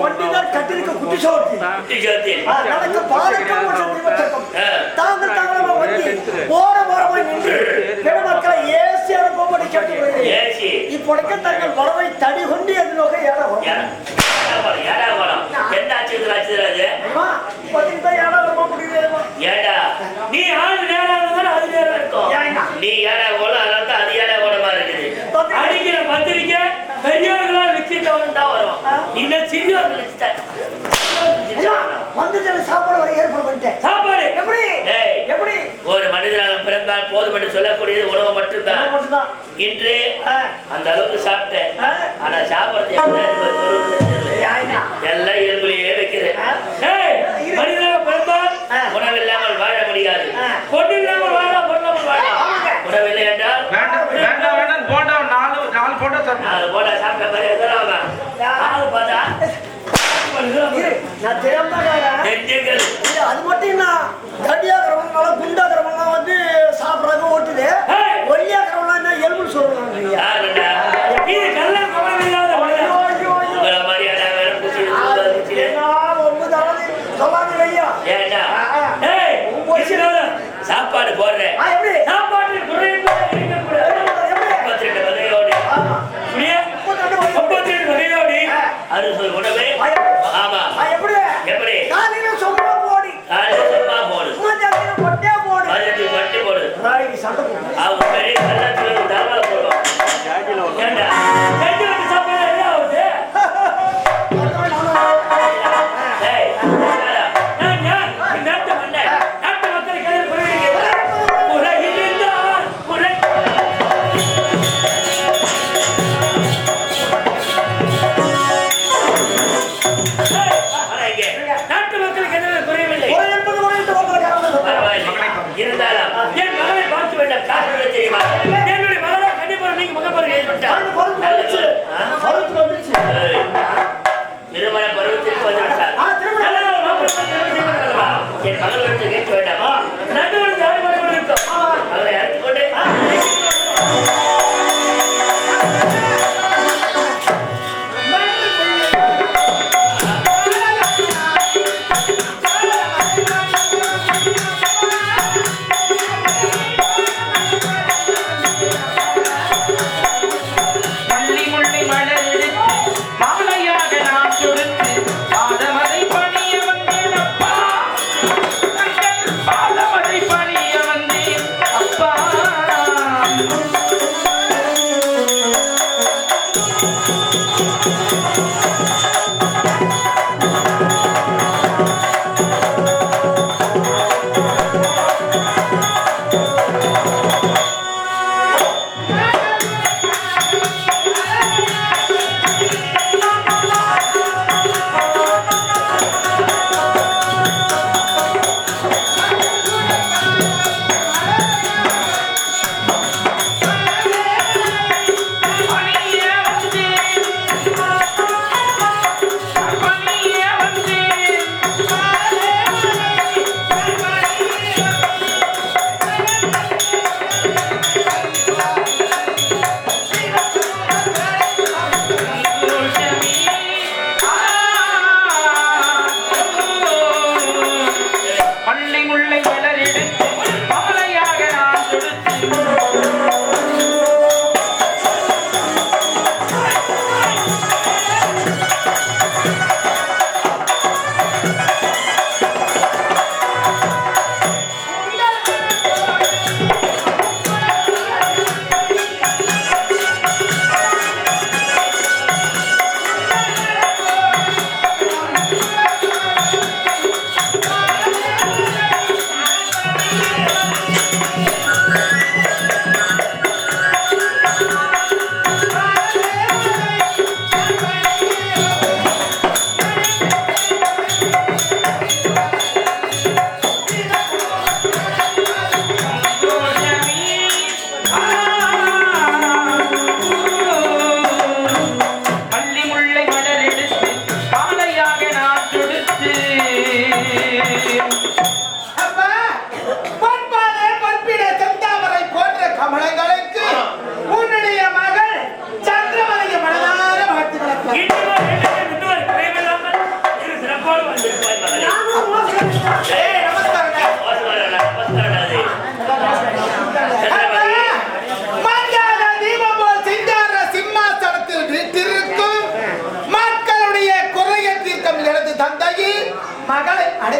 ஒன்றினால் கட்டிருக்க குட்டி சோட்டி நடக்க பாதக்க வச்சிருக்கோம் தாங்கள் தாங்களமா போற போறமா நின்று பெருமக்களை ஏசி அனுப்பப்படி கேட்டு இப்பொழுக்க தங்கள் வளவை தடி கொண்டு எதிரோக ஏற இல்ல சிறியவர்களுக்கு வந்ததுல சாப்பாடு வரை சாப்பாடு. எப்படி? எப்படி? ஒரு மனிதனாக பிறந்தால் போதும் என்று சொல்லக்கூடியது உணவு மட்டும்தான். இன்று அந்த அளவுக்கு சாப்பிட்டேன். ஆனா சாப்பிடுறது எல்லாம் எலும்பு அது மட்டும் என்ன தடியாகிறவங்க குண்டாகிறவங்க வந்து சாப்பிட்றாங்க ஓட்டுது.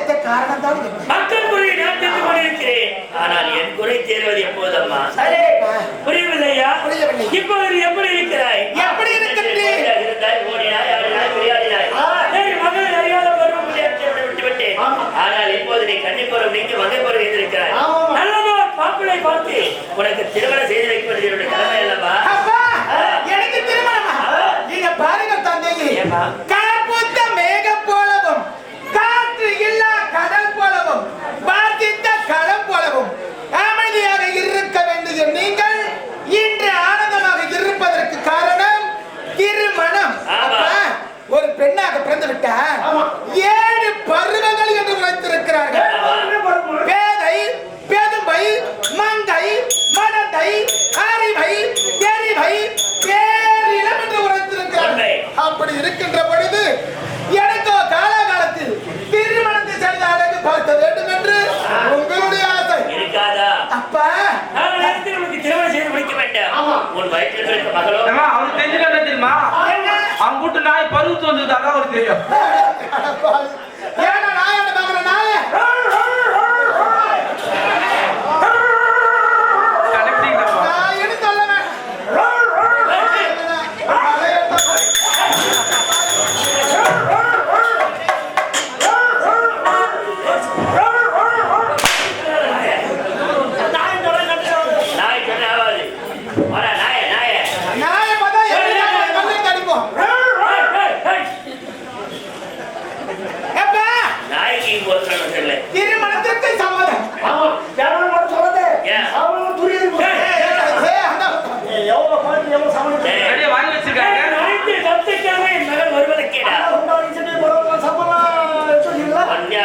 அடைத்த காரணம் தான் இது. மக்கள் குறையை நான் தீர்த்து கொண்டிருக்கிறேன் ஆனால் என் குறை தேர்வது எப்போதம்மா? சரி. புரியவில்லையா? புரியவில்லை. இப்போது எப்படி இருக்கிறாய்? எப்படி இருக்கின்றேன்? இருந்தாய் ஓடினாய் ஆடினாய் விளையாடினாய் சரி மகள் அறியாத பருவம் விளையாட்டு விட்டு விட்டேன். ஆனால் இப்போது நீ கன்னிப்பருவம் நீங்கி மகை பருவம் இருக்கிறாய் ஆமாம். நல்லதோ மாப்பிளை பார்த்து உனக்கு திருமணம் செய்து வைப்பது என்னுடைய கடமை அல்லவா? எனக்கு திருமணமா? இங்க பாருங்க தந்தையே. பார்க்க வேண்டும் என்று உங்களுடைய ஆசை. இருக்காதா? அப்பா. நான் நேரத்தில் உனக்கு திருமணம் செய்து முடிக்க வேண்டாம். உன் வயிற்றில் இருக்க மகளோ? அவனுக்கு தெரிஞ்சுக்க தெரியுமா? அவன் கூட்டு நாய் பருவத்து வந்தது அதான் அவருக்கு தெரியும்.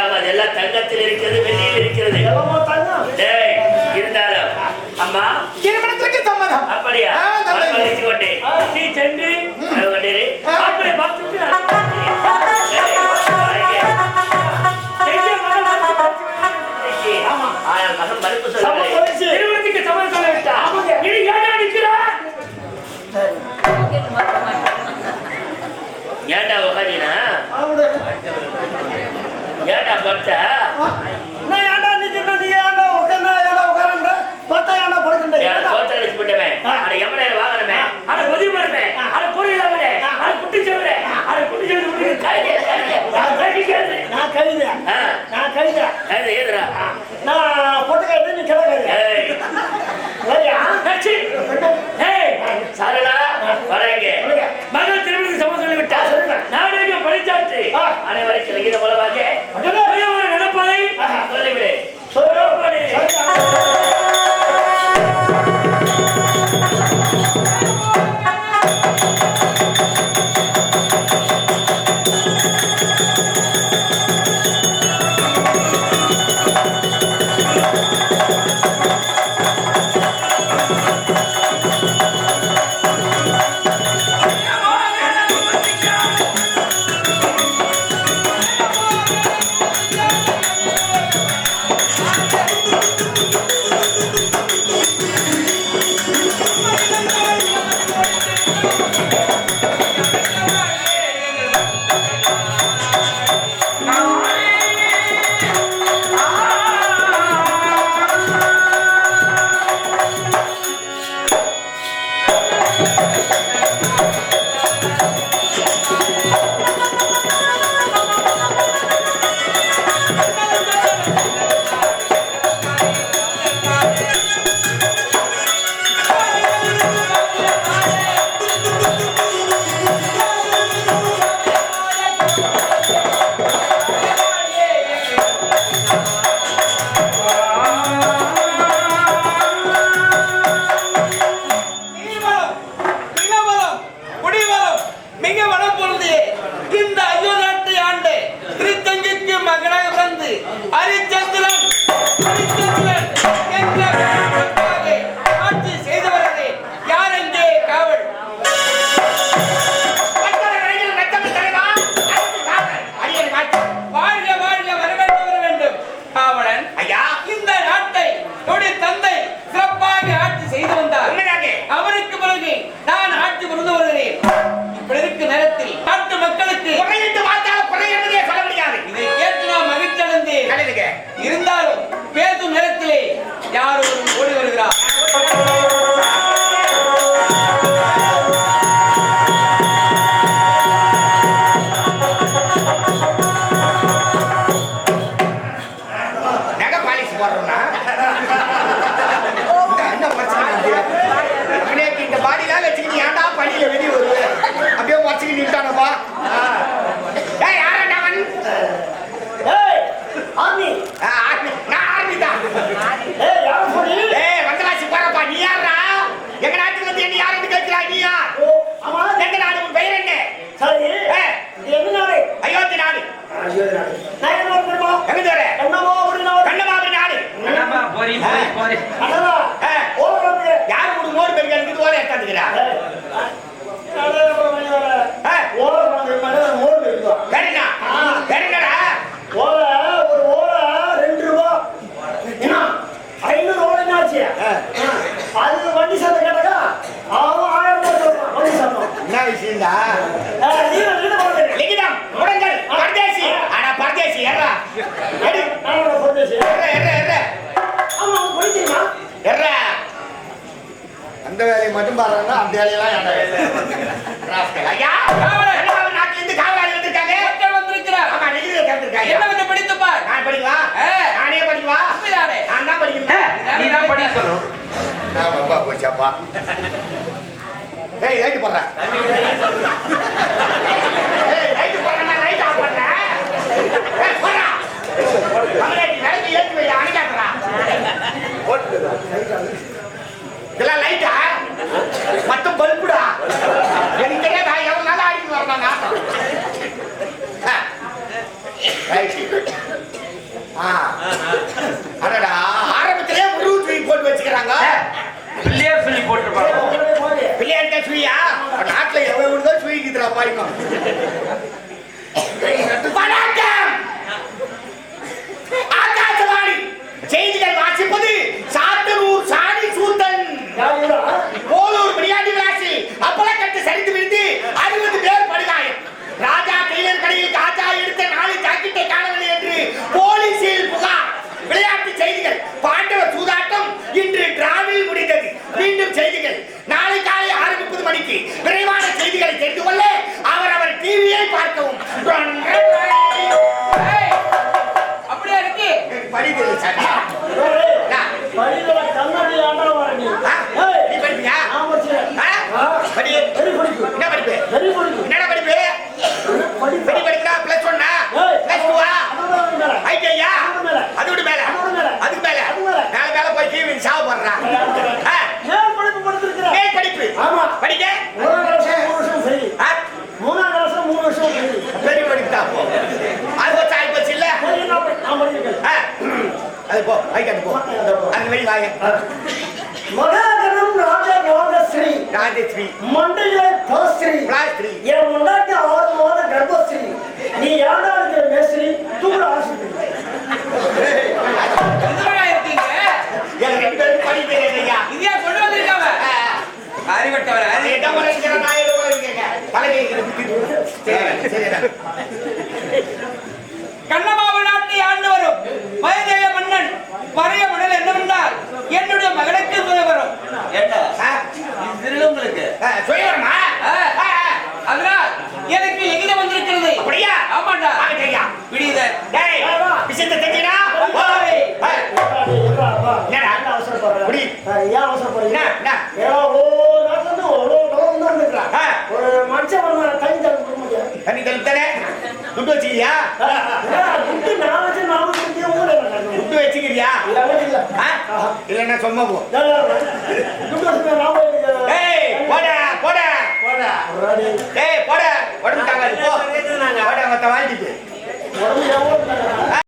பொன்னியாக அதெல்லாம் தங்கத்தில் இருக்கிறது வெள்ளியில் இருக்கிறது இருந்தாலும் அம்மா திருமணத்திற்கு சம்மதம் அப்படியா ஆ, நல்லது. மகிழ்ச்சி கொண்டே நீ சென்று பார்த்துட்டு மகன் மறுப்பு சொல்லவில்லை. ஏன்டா படுத்த? ஏன் தோத்தடிச்சு விட்டவன்? அட எமனையில வாங்கினவன்? அட உதவி பண்ணவன்? அட பொருளாளனே? அட குட்டிச்சவரே? அட குட்டிச்சவரு உனக்கு கையிலே, கையிலே. நான் கட்டிக்கிறது. ஆ, கையில ஏறுடா. ஏய், ஏச்சி. ஏய், சரளா, வரேங்க. மகள் திருமணத்துக்கு சம்மதம் சொல்லிவிட்டா. நாடக பரிச்சாற்று. அனைவருக்கும் விகித மூலமாக போடுறோம்னா? என்ன பிரச்சனை இந்த பாடி பாடிலாம் வச்சுக்கிட்டு ஏன்டா படியில வெளியே வருவேன் அப்படியே வச்சுக்கிட்டு நிறுத்தானப்பா அடி நான் உனக்கு ஃபோன் பேசி எற எற அந்த வேலையை மட்டும் பாருன்னா அந்த வேலையெல்லாம் ஏன்டா இல்லை ராஸ்கல். ஐயா காவலர் நாட்டுல இருந்து காவலாளி என்ன வந்து படித்து நான் படிக்கவா? நானே படிக்கவா? உண்மையாரே நான் நான் அப்பா போச்சாப்பா ஏய் ஏட்டு போடுறேன் সবাই নয় என்றார். மகாகணம் ராஜ யோகஸ்ரீ ராஜஸ்ரீ. மண்டல பலஸ்ரீ என் முன்னாடி கிடக்கு சுயவரம் என்ன? இது உங்களுக்கு? சுயவரமா அதனால் எனக்கு எகித வந்திருக்கிறது. அப்படியா? ஆமாண்டா. விடியுத விஷயத்தை தெரியா என்ன சும்மா போ. ஏய் போடா போடா. போடா. ஏய் போடா. உடம்பு தாங்காது போ. போடா மத்த வாங்கிட்டு. உடம்பு